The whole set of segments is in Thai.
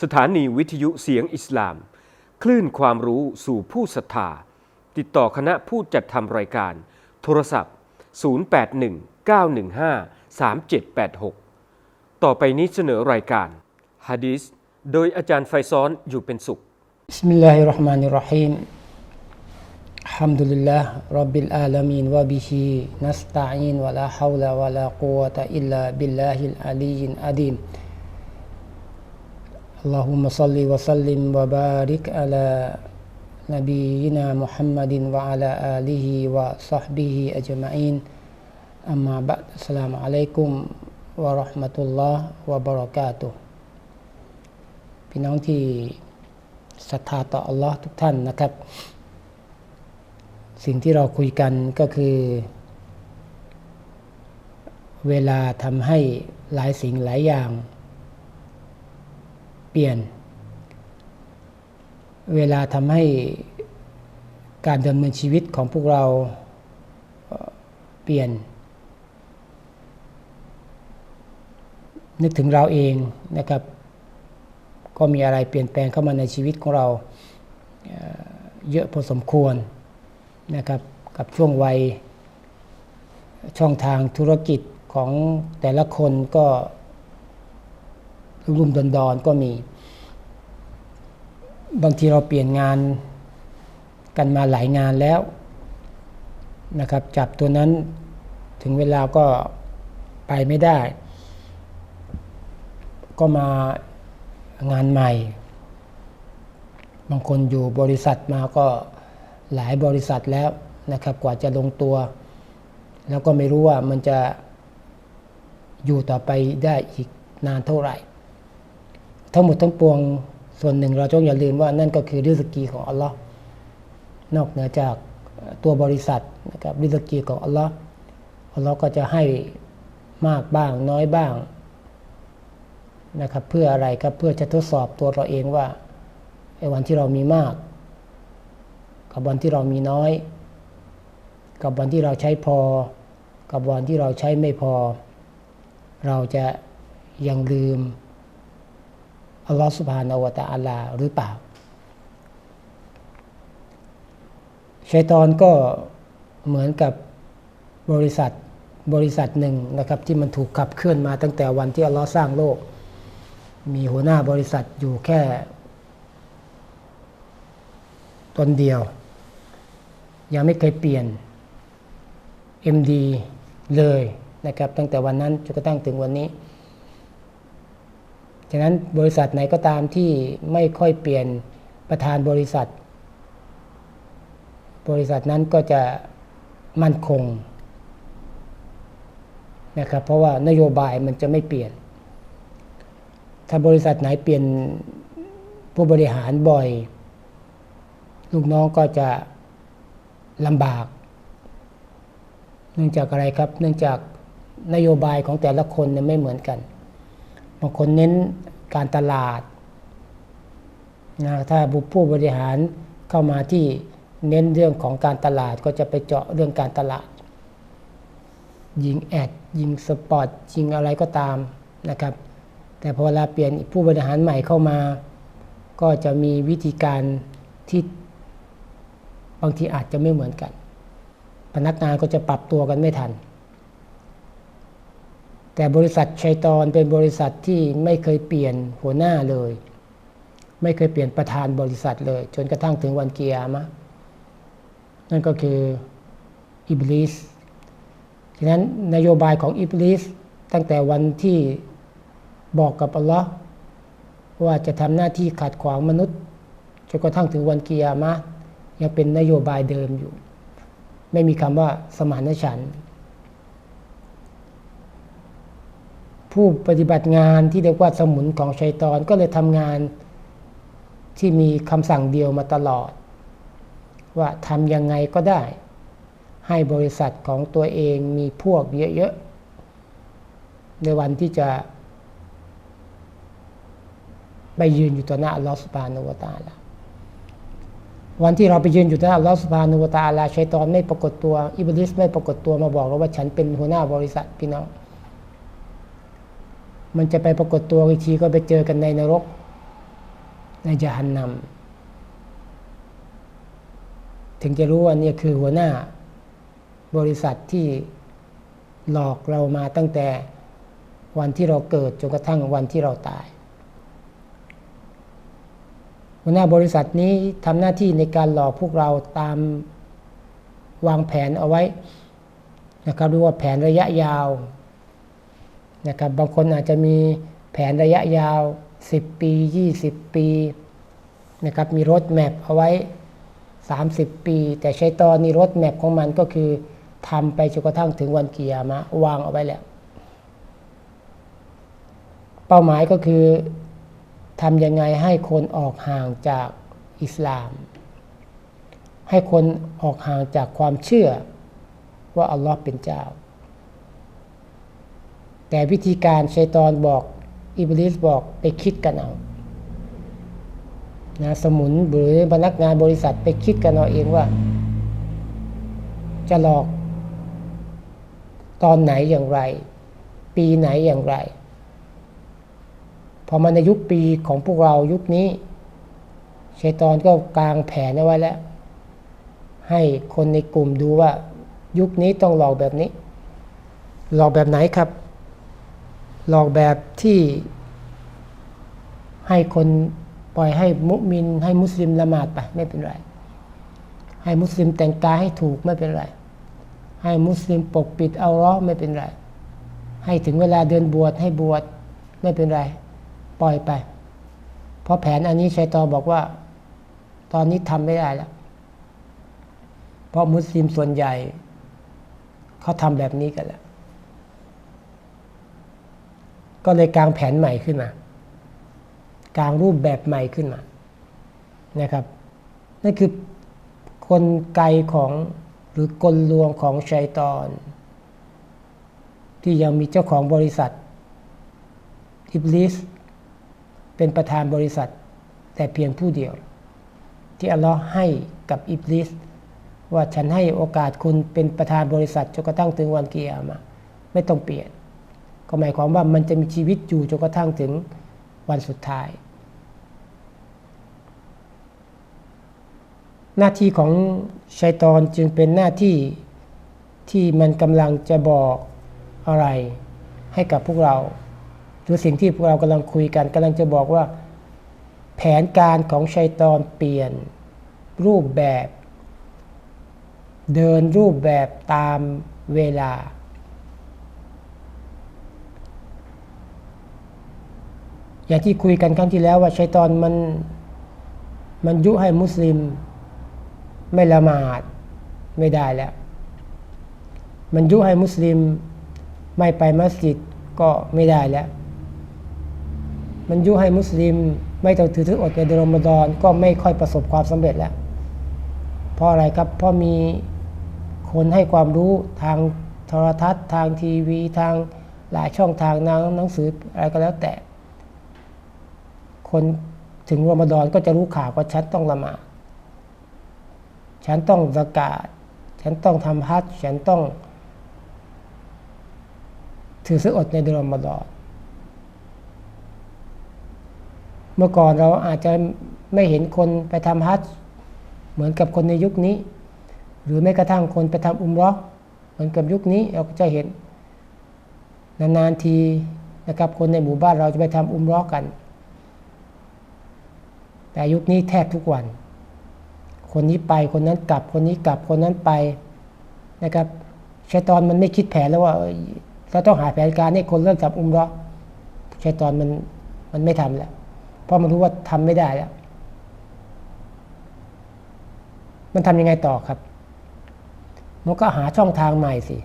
สถานีวิทยุเสียงอิสลาม คลื่นความรู้สู่ผู้ศรัทธา ติดต่อคณะผู้จัดทำรายการ โทรศัพท์ 0819153786 ต่อไปนี้เสนอรายการฮะดีษโดยอาจารย์ไฟซ้อนอยู่เป็นสุข بسم الله الرحمن الرحيم الحمد لله رب العالمين وبه نستعين ولا حول ولا قوة إلا بالله العلي العظيم اللهم صل وسلم وبارك على نبينا محمد وعلى آله وصحبه أجمعين أما بعد السلام عليكم ورحمة الله وبركاته พี่น้องที่ศรัทธาต่ออัลลอฮ์ทุกท่านนะครับ สิ่งที่เราคุยกันก็คือ เวลาทำให้หลายสิ่งหลายอย่าง เป ลี่ยน เวลาทำให้การดำเนินชีวิตของพวกเราเปลี่ยน นึกถึงเราเองนะครับ ก็มีอะไรเปลี่ยนแปลงเข้ามาในชีวิตของเราเยอะพอสมควรนะครับกับช่วงวัยช่องทางธุรกิจของแต่ละคนก็รุ่มดอนๆก็มี บางทีเราเปลี่ยนงานกันมาหลายงานแล้วนะครับ จับตัวนั้นถึงเวลาก็ไปไม่ได้ ก็มางานใหม่ บางคนอยู่บริษัทมาก็หลายบริษัทแล้วนะครับ กว่าจะลงตัว แล้วก็ไม่รู้ว่ามันจะอยู่ต่อไปได้อีกนานเท่าไหร่ ทั้งหมดทั้งปวง ส่วนหนึ่งเราต้องอย่าลืมว่านั่นก็คือริสกีของอัลลอฮ์นอกเหนือจากตัวบริษัทนะครับริสกีของอัลลอฮ์อัลลอฮ์ก็จะให้มากบ้างน้อยบ้างนะครับเพื่ออะไรครับเพื่อจะทดสอบตัวเราเองว่าไอ้วันที่เรามีมาก กับวันที่เรามีน้อย กับวันที่เราใช้พอ กับวันที่เราใช้ไม่พอ เราจะยังลืม อัลลอฮฺสุบฮานาวะตะอาลาหรือเปล่าชัยตอนก็เหมือนกับบริษัทบริษัทหนึ่งนะครับที่มันถูกขับเคลื่อนมาตั้งแต่วันที่อัลลอฮ์สร้างโลก มีหัวหน้าบริษัทอยู่แค่ตนเดียว ยังไม่เคยเปลี่ยน MD เลยนะครับตั้งแต่วันนั้นจนกระทั่งถึงวันนี้ ฉะนั้นบริษัทไหนก็ตามที่ไม่ค่อยเปลี่ยนประธานบริษัท บริษัทนั้นก็จะมั่นคงนะครับเพราะว่านโยบายมันจะไม่เปลี่ยน ถ้าบริษัทไหนเปลี่ยนผู้บริหารบ่อย ลูกน้องก็จะลำบาก เนื่องจากอะไรครับ เนื่องจากนโยบายของแต่ละคนเนี่ยไม่เหมือนกัน บางคนเน้นการตลาดนะถ้าบุผู้บริหารเข้ามาที่เน้นเรื่องของการตลาดก็จะไปเจาะเรื่องการตลาด ยิงแอด ยิงสปอร์ตยิงอะไรก็ตามนะครับ แต่พอเวลาเปลี่ยนผู้บริหารใหม่เข้ามา ก็จะมีวิธีการที่บางทีอาจจะไม่เหมือนกัน พนักงานก็จะปรับตัวกันไม่ทัน แต่บริษัทชัยตอนเป็นบริษัทที่ไม่เคยเปลี่ยนหัวหน้าเลย ไม่เคยเปลี่ยนประธานบริษัทเลย จนกระทั่งถึงวันเกียร์มะนั่นก็คืออิบลิสฉะนั้นนโยบายของอิบลิสตั้งแต่วันที่บอกกับอัลลอฮ์ว่าจะทำหน้าที่ขัดขวางมนุษย์จนกระทั่งถึงวันเกียร์มะยังเป็นนโยบายเดิมอยู่ ไม่มีคำว่าสมานฉันท์ ผู้ปฏิบัติงานที่เรียกว่าสมุนของชัยตอนก็เลยทำงานที่มีคำสั่งเดียวมาตลอด ว่าทำยังไงก็ได้ ให้บริษัทของตัวเองมีพวกเยอะๆ ในวันที่จะไปยืนอยู่ต่อหน้าอัลลอฮฺสุบานุวตาลาวันที่เราไปยืนอยู่ต่อหน้าอัลลอฮฺสุบานุวตาลาชัยตอนไม่ปรากฏตัวอิบลิสไม่ปรากฏตัวมาบอกเราว่าฉันเป็นหัวหน้าบริษัทพี่น้อง มันจะไปปรากฏตัวอีกทีก็ไปเจอกันในนรก ในจหันนำถึงจะรู้ว่านี่คือหัวหน้าบริษัทที่หลอกเรามาตั้งแต่วันที่เราเกิดจนกระทั่งวันที่เราตาย หัวหน้าบริษัทนี้ทำหน้าที่ในการหลอกพวกเราตามวางแผนเอาไว้นะครับเรียกว่าแผนระยะยาว นะครับบางคนอาจจะมีแผนระยะยาว 10 ปี 20 ปีนะครับมีรถแมพเอาไว้ 30 ปี แต่ใช้ตอนนี้รถแมพของมันก็คือทำไปจนกระทั่งถึงวันเกียร์มะวางเอาไว้แล้ว เป้าหมายก็คือทำยังไงให้คนออกห่างจากอิสลาม ให้คนออกห่างจากความเชื่อว่าอัลลอฮ์เป็นเจ้า แต่วิธีการชัยตอนบอกอิบลิสบอกไปคิดกันเอานะสมุนหรือพนักงานบริษัทไปคิดกันเอาเองว่า จะหลอก ตอนไหนอย่างไร ปีไหนอย่างไร พอมาในยุคปีของพวกเรายุคนี้ชัยตอนก็กลางแผนเอาไว้แล้ว ให้คนในกลุ่มดูว่า ยุคนี้ต้องหลอกแบบนี้ หลอกแบบไหนครับ หลอกแบบที่ให้คนปล่อยให้มุมิน ให้มุสลิมละหมาดไปไม่เป็นไร ให้มุสลิมแต่งกายให้ถูกไม่เป็นไร ให้มุสลิมปกปิดเอาล้อไม่เป็นไร ให้ถึงเวลาเดินบวชให้บวชไม่เป็นไร ปล่อยไป เพราะแผนอันนี้ชัยตอบอกว่า ตอนนี้ทำไม่ได้แล้ว เพราะมุสลิมส่วนใหญ่เขาทำแบบนี้กันแล้ว ก็เลยกางแผนใหม่ขึ้นมากางรูปแบบใหม่ขึ้นมานะครับนั่นคือกลไกของหรือกลลวงของชัยตอน ที่ยังมีเจ้าของบริษัทอิบลิสเป็นประธานบริษัท แต่เพียงผู้เดียว ที่อัลลอฮ์ให้กับอิบลิสว่าฉันให้โอกาสคุณเป็นประธานบริษัทจนกระทั่งถึงวันเกียร์มาไม่ต้องเปลี่ยน ก็หมายความว่ามันจะมีชีวิตอยู่จนกระทั่งถึงวันสุดท้าย หน้าที่ของชัยตอนจึงเป็นหน้าที่ที่มันกำลังจะบอกอะไรให้กับพวกเราหรือสิ่งที่พวกเรากำลังคุยกันกำลังจะบอกว่า แผนการของชัยตอนเปลี่ยนรูปแบบ เดินรูปแบบตามเวลา อย่างที่คุยกันครั้งที่แล้วว่าชัยตอนมันมันยุให้มุสลิม ไม่ละหมาดไม่ได้แล้ว มันยุให้มุสลิมไม่ไปมัสยิดก็ไม่ได้แล้ว มันยุให้มุสลิม ไม่ต้องถือถืออดในเดือนรอมฎอนก็ไม่ค่อยประสบความสำเร็จแล้ว เพราะอะไรครับเพราะมีคนให้ความรู้ทางโทรทัศน์ ทางทีวี ทางหลายช่องทางนางหนังสืออะไรก็แล้วแต่ คนถึงรอมฎอนก็จะรู้ข่าวว่าฉันต้องละหมาดฉันต้องสกาดฉันต้องทำฮัจฉันต้อง ถือซื้ออดในเดือนรอมฎอนเมื่อก่อนเราอาจจะไม่เห็นคนไปทำฮัจเหมือนกับคนในยุคนี้ หรือแม้กระทั่งคนไปทำอุมราะห์เหมือนกับยุคนี้เราก็จะเห็นนานๆทีนะครับคนในหมู่บ้านเราจะไปทำอุมราะห์กัน แต่ยุคนี้แทบทุกวัน คนนี้ไปคนนั้นกลับคนนี้กลับคนนั้นไปนะครับชัยตอนมันไม่คิดแผนแล้วว่าเราต้องหาแผนการให้คนเริ่มจับอุมราะห์ชัยตอนมันมันไม่ทำแล้ว เพราะมันรู้ว่าทำไม่ได้แล้ว มันทำยังไงต่อครับ มันก็หาช่องทางใหม่สิ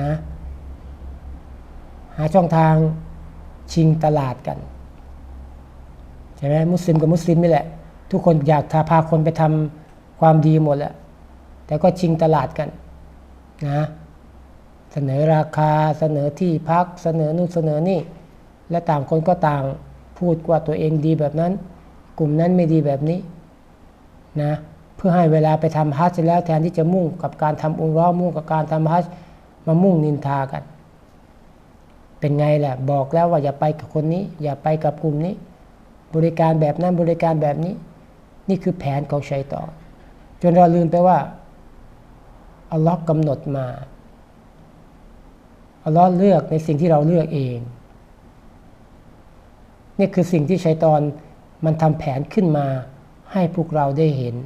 นะ หาช่องทางชิงตลาดกัน ใช่ไหมมุสลิมกับมุสลิมนี่แหละ ทุกคนอยากพาคนไปทำความดีหมดแหละแต่ก็ชิงตลาดกันนะเสนอราคาเสนอที่พักเสนอนู่นเสนอนี่ และต่างคนก็ต่างพูดว่าตัวเองดีแบบนั้น กลุ่มนั้นไม่ดีแบบนี้นะเพื่อให้เวลาไปทำฮัจญ์แล้วแทนที่จะมุ่งกับการทำอุราะห์มุ่งกับการทำฮัจญ์มามุ่งนินทากัน เป็นไงแหละบอกแล้วว่าอย่าไปกับคนนี้ อย่าไปกับกลุ่มนี้ บริการแบบนั้นบริการแบบนี้ นี่คือแผนของชัยตอนจนเราลืมไปว่าอัลลอฮ์กำหนดมาอัลลอฮ์เลือกในสิ่งที่เราเลือกเอง นี่คือสิ่งที่ชัยตอนมันทำแผนขึ้นมาให้พวกเราได้เห็น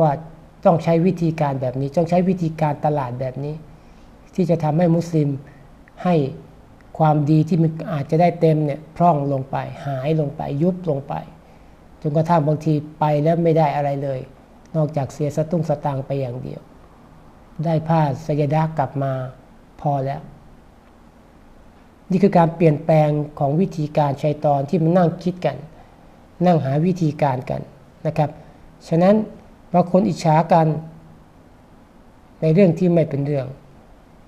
ว่าต้องใช้วิธีการแบบนี้ ต้องใช้วิธีการตลาดแบบนี้ ที่จะทำให้มุสลิมให้ ความดีที่มันอาจจะได้เต็มเนี่ยพร่องลงไป หายลงไปยุบลงไปจนกระทั่งบางทีไปแล้วไม่ได้อะไรเลย นอกจากเสียสตุ้งสตางไปอย่างเดียว ได้ผ้าสยดากลับมาพอแล้ว นี่คือการเปลี่ยนแปลงของวิธีการชัยตอนที่มันนั่งคิดกัน นั่งหาวิธีการกันนะครับ ฉะนั้นบางคนอิจฉากัน ในเรื่องที่ไม่เป็นเรื่อง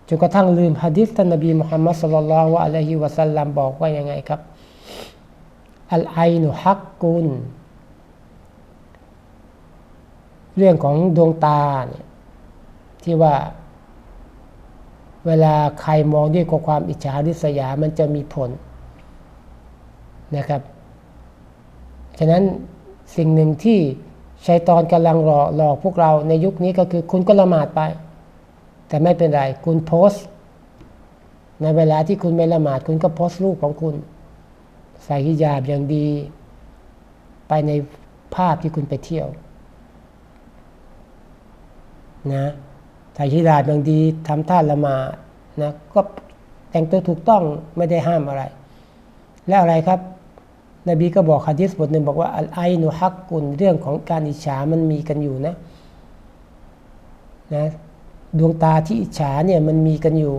จนกระทั่งลืมฮะดิษท่านนบีมุฮัมมัดสุลลัลลอฮุอะลัยฮิวะสัลลัมบอกว่ายังไงครับอัลไอนุฮักกุลเรื่องของดวงตาเนี่ยที่ว่า เวลาใครมองด้วยความอิจฉาริษยามันจะมีผลนะครับ ฉะนั้นสิ่งหนึ่งที่ชัยตอนกำลังหลอกหลอกพวกเราในยุคนี้ก็คือคุณก็ละหมาดไป แต่ไม่เป็นไร คุณโพสต์ในเวลาที่คุณไม่ละหมาด คุณก็โพสต์รูปของคุณ ใส่ฮิญาบอย่างดี ไปในภาพที่คุณไปเที่ยวนะใส่ฮิญาบอย่างดีทำท่าละหมาดนะก็แต่งตัวถูกต้องไม่ได้ห้ามอะไร แล้วอะไรครับ นบีก็บอกฮะดิษบทหนึ่งบอกว่าอัลไอนุฮักกุลเรื่องของการอิจฉามันมีกันอยู่นะนะ ดวงตาที่อิจฉาเนี่ยมันมีกันอยู่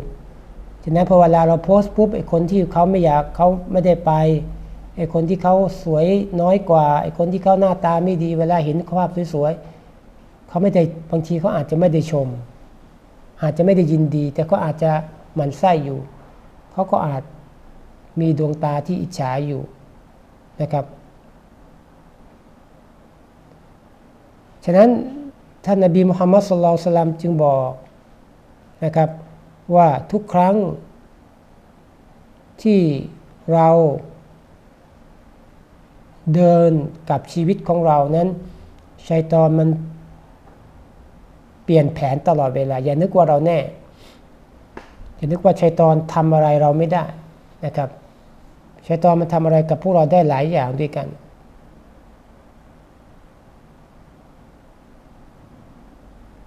ฉะนั้นพอเวลาเราโพสต์ปุ๊บไอ้คนที่เขาไม่อยากเขาไม่ได้ไปไอ้คนที่เขาสวยน้อยกว่าไอ้คนที่เขาหน้าตาไม่ดีเวลาเห็นภาพสวยๆเขาไม่ได้บางทีเขาอาจจะไม่ได้ชม อาจจะไม่ได้ยินดี แต่เขาอาจจะหมันไส้อยู่เขาก็อาจมีดวงตาที่อิจฉาอยู่นะครับ ฉะนั้นท่านนบีมุฮัมมัดสุลลัลสลัมจึงบอก นะครับว่าทุกครั้งที่เราเดินกับชีวิตของเรานั้นชัยตอนมันเปลี่ยนแผนตลอดเวลา อย่านึกว่าเราแน่ อย่านึกว่าชัยตอนทำอะไรเราไม่ได้นะครับชัยตอนมันทำอะไรกับพวกเราได้หลายอย่างด้วยกัน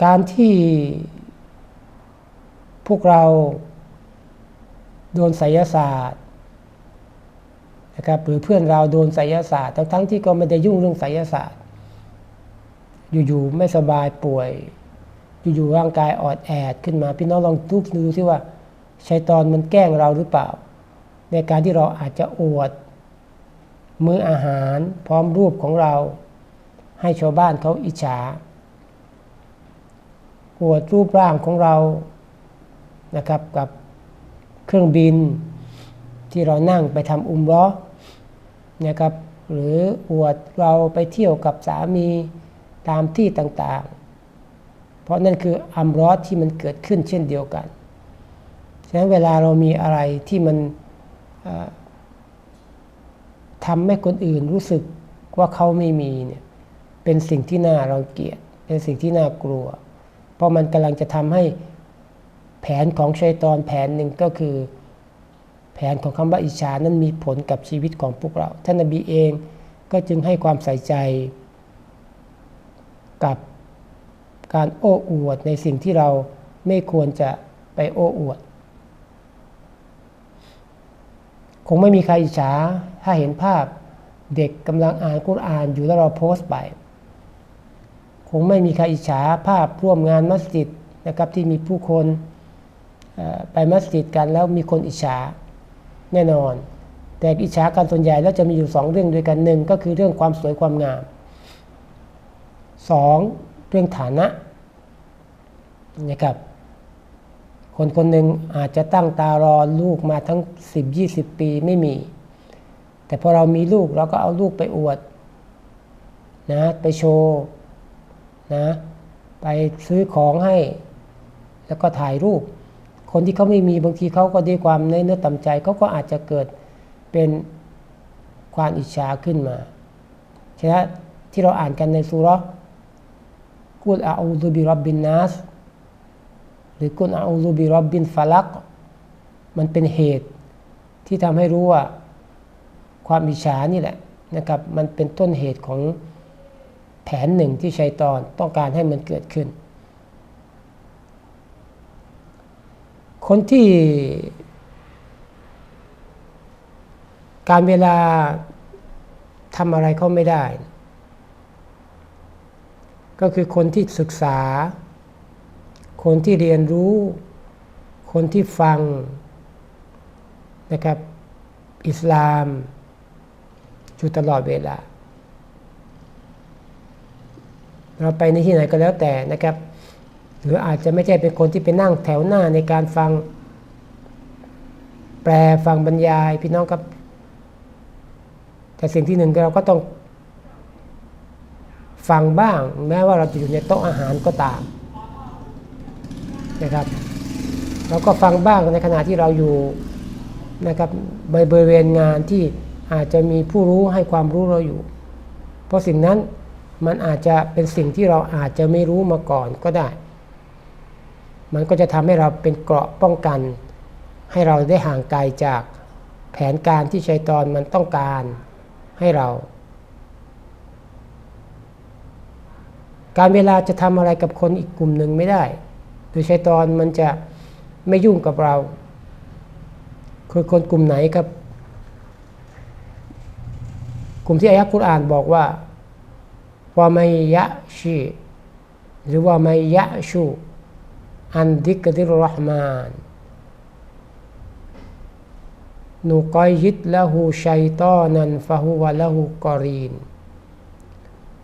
การที่ วกเราโดนไสยศาสตร์นะครับหรือเพื่อนเราโดนไสยศาสตร์ ทั้งๆที่ก็ไม่ได้ยุ่งเรื่องไสยศาสตร์ อยู่ๆไม่สบายป่วย อยู่ๆร่างกายออดแอดขึ้นมา พี่น้องลองทุกดูที่ว่าชัยตอนมันแกล้งเราหรือเปล่า ในการที่เราอาจจะอวดมื้ออาหารพร้อมรูปของเรา ให้ชาวบ้านเขาอิจฉาอวดรูปร่างของเรา นะครับกับเครื่องบินที่เรานั่งไปทำอุมร้อนะครับหรืออวดเราไปเที่ยวกับสามีตามที่ต่างๆ เพราะนั่นคืออัมร้อที่มันเกิดขึ้นเช่นเดียวกัน ฉะนั้นเวลาเรามีอะไรที่มันทำให้คนอื่นรู้สึกว่าเขาไม่มีเนี่ยเป็นสิ่งที่น่ารังเกียจเป็นสิ่งที่น่ากลัว เพราะมันกำลังจะทำให้ แผนของชัยตอนแผนหนึ่งก็คือ แผนของคำว่าอิจฉานั้นมีผลกับชีวิตของพวกเรา ท่านนบีเองก็จึงให้ความใส่ใจ กับการโอ้อวดในสิ่งที่เราไม่ควรจะไปโอ้อวด คงไม่มีใครอิจฉาถ้าเห็นภาพเด็กกำลังอ่านกุรอานอยู่แล้วเราโพสต์ไป คงไม่มีใครอิจฉาภาพร่วมงานมัสยิดนะครับที่มีผู้คน ไปมัสยิดกันแล้วมีคนอิจฉาแน่นอน แต่อิจฉากันส่วนใหญ่แล้วจะมีอยู่สองเรื่องด้วยกันหนึ่งก็คือเรื่องความสวยความงามสองเรื่องฐานะนะครับคนคนหนึ่งอาจจะตั้งตารอลูกมาทั้ง 10-20 ปีไม่มี แต่พอเรามีลูกเราก็เอาลูกไปอวดนะไปโชว์นะไปซื้อของให้ แล้วก็ถ่ายรูป คนที่เขาไม่มีบางทีเขาก็ด้วยความเนื้อต่ำใจเขาก็อาจจะเกิดเป็นความอิจฉาขึ้นมาฉะนั้นที่เราอ่านกันในสุราะห์กุลอาอูซุบิรับบินนัสหรือกุลอาอูซุบิรับบินฟาลัก มันเป็นเหตุที่ทำให้รู้ว่าความอิจฉานี่แหละนะครับ มันเป็นต้นเหตุของแผนหนึ่งที่ชัยตอนต้องการให้มันเกิดขึ้น คนที่ การเวลาทำอะไรเขาไม่ได้ ก็คือคนที่ศึกษา คนที่เรียนรู้ คนที่ฟังนะครับ อิสลามอยู่ตลอดเวลา เราไปในที่ไหนก็แล้วแต่นะครับ หรืออาจจะไม่ใช่เป็นคนที่ไปนั่งแถวหน้าในการฟัง แปลฟังบรรยายพี่น้องครับ แต่สิ่งที่หนึ่งเราก็ต้องฟังบ้าง แม้ว่าเราจะอยู่ในโต๊ะอาหารก็ตามนะครับเราก็ฟังบ้างในขณะที่เราอยู่นะครับบริเวณงานที่อาจจะมีผู้รู้ให้ความรู้เราอยู่ เพราะสิ่งนั้นมันอาจจะเป็นสิ่งที่เราอาจจะไม่รู้มาก่อนก็ได้ มันก็จะทำให้เราเป็นเกราะป้องกัน ให้เราได้ห่างไกลจากแผนการที่ชัยตอนมันต้องการให้เรา การเวลาจะทำอะไรกับคนอีกกลุ่มหนึ่งไม่ได้ โดยชัยตอนมันจะไม่ยุ่งกับเรา คือคนกลุ่มไหนครับ กลุ่มที่อายะกุรอานบอกว่าว่าไม่ยะชีหรือว่าไม่ยะชู ยตอนันฟะฮุวะละหูกอรีน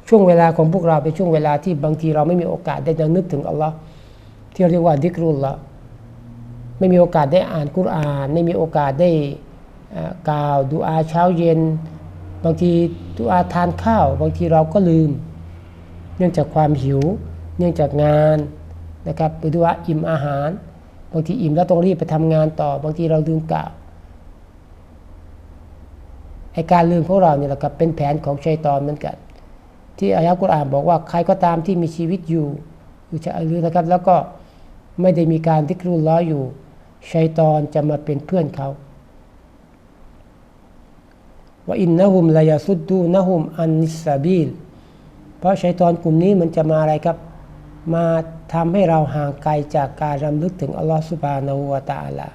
ช่วงเวลาของพวกเราเป็นช่วงเวลาที่บางทีเราไม่มีโอกาสได้นึกถึงอัลลอฮ์ที่เรียกว่าดิกรุลละไม่มีโอกาสได้อ่านกุรอาน ไม่มีโอกาสได้กล่าวดูอาเช้าเย็น บางทีดูอาทานข้าว บางทีเราก็ลืม เนื่องจากความหิว เนื่องจากงาน นะครับไปดูอาอิ่มอาหาร บางทีอิ่มแล้วต้องรีบไปทำงานต่อ บางทีเราลืมกล่าวไอการลืมของเราเนี่ยแหละครับเป็นแผนของชัยตอนเหมือนกัน ที่อายะกุรอานบอกว่าใครก็ตามที่มีชีวิตอยู่อยู่จะลืมนะครับ แล้วก็ไม่ได้มีการทิกรุลล้ออยู่ชัยตอนจะมาเป็นเพื่อนเขาว่าอินนะฮุมลายาสุดดูนะฮุมอันนิสซาบีลเพราะชัยตอนกลุ่มนี้มันจะมาอะไรครับ มา ทำให้เราห่างไกลจากการรำลึกถึงอัลลอฮฺสุบานาหูวาตาลา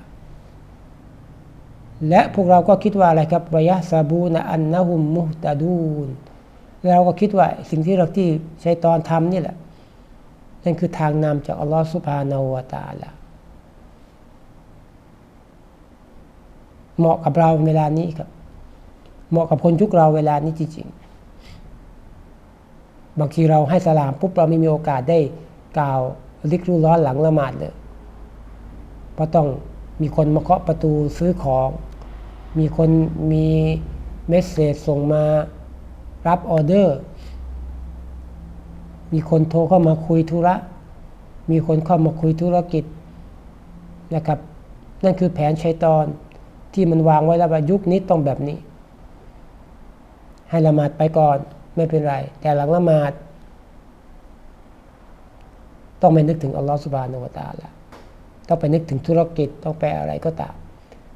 และพวกเราก็คิดว่าอะไรครับวายะซาบูนะอันนะฮุมมุฮตาดูนเราก็คิดว่าสิ่งที่เราที่ชัยตอนทำนี่แหละนั่นคือทางนำจากอัลลอฮฺสุบานาหูวาตาลาเหมาะกับเราเวลานี้ครับ เหมาะกับคนยุคเราเวลานี้จริงๆ บางทีเราให้สลามปุ๊บเราไม่มีโอกาสได้ กล่าวลิกรุร้อนหลังละหมาดเลยเพราะต้องมีคนมาเคาะประตูซื้อของ มีคนมีเมสเซจส่งมารับออเดอร์ มีคนโทรเข้ามาคุยธุระ มีคนเข้ามาคุยธุรกิจนะครับ นั่นคือแผนชัยตอนที่มันวางไว้แล้วว่ายุคนี้ต้องแบบนี้ ให้ละหมาดไปก่อนไม่เป็นไร แต่หลังละหมาด ต้องไปนึกถึงอัลลอฮฺสุบานวตาละต้องไปนึกถึงธุรกิจต้องไปอะไรก็ตาม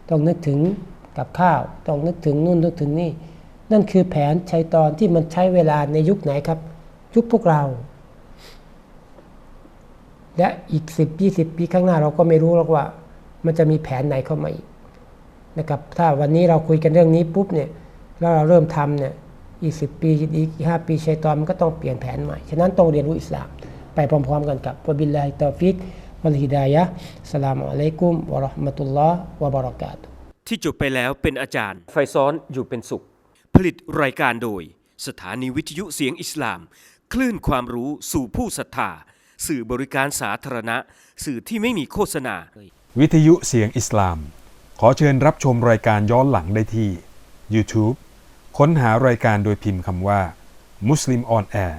ต้องนึกถึงกับข้าว ต้องนึกถึงนู่นนึกถึงนี่ นั่นคือแผนชัยตอนที่มันใช้เวลาในยุคไหนครับ ยุคพวกเรา และอีก 10 20 ปีข้างหน้าเราก็ไม่รู้หรอกว่า มันจะมีแผนไหนเข้ามาอีกนะครับถ้าวันนี้เราคุยกันเรื่องนี้ปุ๊บเนี่ยแล้วเราเริ่มทำเนี่ยอีกสิปีอีกห้าปีชัยตอนมันก็ต้องเปลี่ยนแผนใหม่ ฉะนั้นต้องเรียนรู้อิสลาม ไปพร้อมๆกันกับวะบิลลาฮิตอฟิกวัลฮิดายะสลามอะลัยกุมวะเราะห์มะตุลลอฮ์วะบะเราะกาตุฮ์ที่จบไปแล้วเป็นอาจารย์ ไฟซ้อนอยู่เป็นสุข ผลิตรายการโดย สถานีวิทยุเสียงอิสลาม คลื่นความรู้สู่ผู้ศรัทธา สื่อบริการสาธารณะ สื่อที่ไม่มีโฆษณา วิทยุเสียงอิสลาม ขอเชิญรับชมรายการย้อนหลังได้ที่ YouTube ค้นหารายการโดยพิมพ์คำว่า Muslim on Air